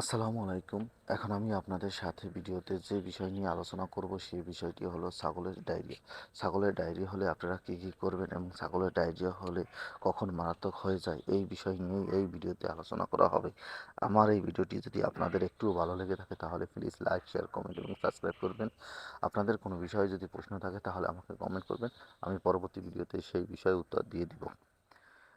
আসসালামু আলাইকুম। এখন আমি আপনাদের সাথে ভিডিওতে যে বিষয় নিয়ে আলোচনা করব সেই বিষয়টি হলো ছাগলের ডায়রিয়া। ছাগলের ডায়রিয়া হলে আপনারা কী কী করবেন এবং ছাগলের ডায়রিয়া হলে কখন মারাত্মক হয়ে যায় এই বিষয় নিয়েই এই ভিডিওতে আলোচনা করা হবে। আমার এই ভিডিওটি যদি আপনাদের একটু ভালো লেগে থাকে তাহলে প্লিজ লাইক শেয়ার কমেন্ট এবং সাবস্ক্রাইব করবেন। আপনাদের কোনো বিষয়ে যদি প্রশ্ন থাকে তাহলে আমাকে কমেন্ট করবেন। আমি পরবর্তী ভিডিওতে সেই বিষয়ে উত্তর দিয়ে দিব।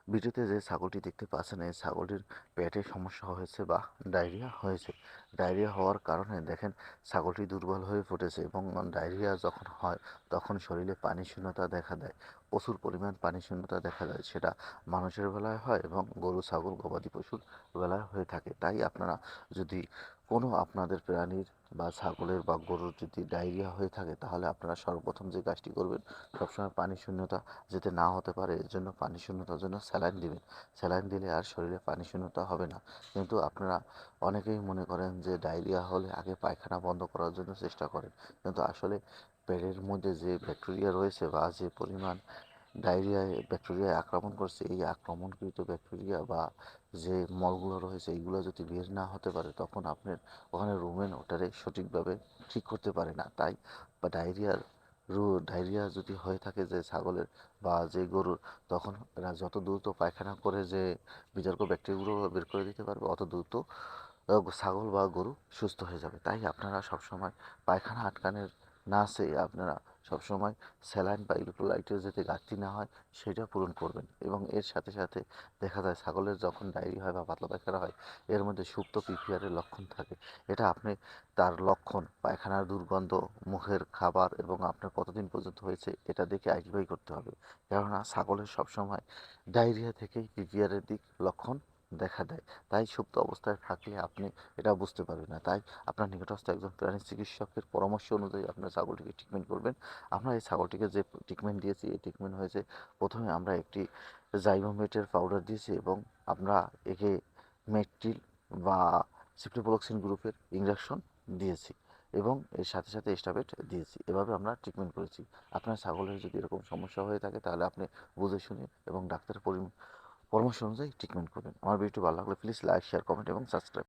ভিডিওতে যে ছাগলটি দেখতে পাচ্ছেন এই ছাগলটির পেটে সমস্যা হয়েছে বা ডায়রিয়া হয়েছে। ডায়রিয়া হওয়ার কারণে দেখেন ছাগলটি দুর্বল হয়ে ফুটেছে এবং ডায়রিয়া যখন হয় তখন শরীরে পানি শূন্যতা দেখা দেয়, প্রচুর পরিমাণ পানি শূন্যতা দেখা যায় সেটা মানুষের বেলায় হয় এবং গরু, ছাগল, গবাদি পশুর বেলায় হয়ে থাকে। তাই আপনারা যদি কোনো আপনাদের প্রাণীর বা ছাগলের বা গরুর যদি ডায়রিয়া হয়ে থাকে তাহলে আপনারা সর্বপ্রথম যে কাজটি করবেন, সবসময় পানি শূন্যতা যাতে না হতে পারে এর জন্য পানি শূন্যতার জন্য স্যালাইন দিবেন। স্যালাইন দিলে আর শরীরে পানি শূন্যতা হবে না। কিন্তু আপনারা অনেকেই মনে করেন যে ডায়রিয়া হলে আগে পায়খানা বন্ধ করার জন্য চেষ্টা করেন। কিন্তু আসলে পেটের মধ্যে যে ব্যাকটেরিয়া রয়েছে বা যে পরিমাণ ডায়রিয়ায় ব্যাকটেরিয়ায় আক্রমণ করছে, এই আক্রমণকৃত ব্যাকটেরিয়া বা যে মলগুলো রয়েছে, এইগুলো যদি বের না হতে পারে, তখন আপনার ওখানে রুমেন ওটারে সঠিকভাবে ঠিক করতে পারে না। তাই বা ডায়রিয়ার রু, ডায়রিয়া যদি হয়ে থাকে যে ছাগলের বা যে গরুর, তখন যত দ্রুত পায়খানা করে যে বিতর্ক ব্যাকটেরিয়াগুলো বের করে দিতে পারবে, অত দ্রুত ছাগল বা গরু সুস্থ হয়ে যাবে। তাই আপনারা সবসময় পায়খানা আটকানের না চেয়ে আপনারা সবসময় স্যালাইন বা ইলেক্ট্রোলাইটের যাতে ঘাটতি না হয়, সেটা পূরণ করবেন। এবং এর সাথে সাথে দেখা যায় ছাগলের যখন ডায়েরি হয় বা পাতলা পায়খানা হয়, এর মধ্যে সুপ্ত পিপিআরের লক্ষণ থাকে। এটা আপনি তার লক্ষণ, পায়খানার দুর্গন্ধ, মুখের খাবার এবং আপনার কতদিন পর্যন্ত হয়েছে, এটা দেখে আইডেন্টিফাই করতে হবে। কেননা ছাগলের সবসময় ডায়রিয়া থেকেই পিপিআরের দিক লক্ষণ দেখা দেয়। তাই সুপ্ত অবস্থায় থাকলে আপনি এটা বুঝতে পারবেন না। তাই আপনার নিকটস্থ একজন প্রাণী চিকিৎসকের পরামর্শ অনুযায়ী আপনার ছাগলটিকে ট্রিটমেন্ট করবেন। আমরা এই ছাগলটিকে যে ট্রিটমেন্ট দিয়েছি, এই ট্রিটমেন্ট হয়েছে প্রথমে আমরা একটি জাইভোমেটের পাউডার দিয়েছি এবং আমরা একে মেট্রিল বা সিপ্টোপ্রোক্সিন গ্রুপের ইঞ্জেকশন দিয়েছি এবং এর সাথে সাথে স্টাবেট দিয়েছি। এভাবে আমরা ট্রিটমেন্ট করেছি। আপনার ছাগলের যদি এরকম সমস্যা হয়ে থাকে তাহলে আপনি বুঝে শুনে এবং ডাক্তারের পরি পরামর্শ অনুযায়ী ট্রিটমেন্ট করবেন। আমার ভিডিওটি ভালো লাগলে প্লিজ লাইক শেয়ার কমেন্ট এবং সাবস্ক্রাইব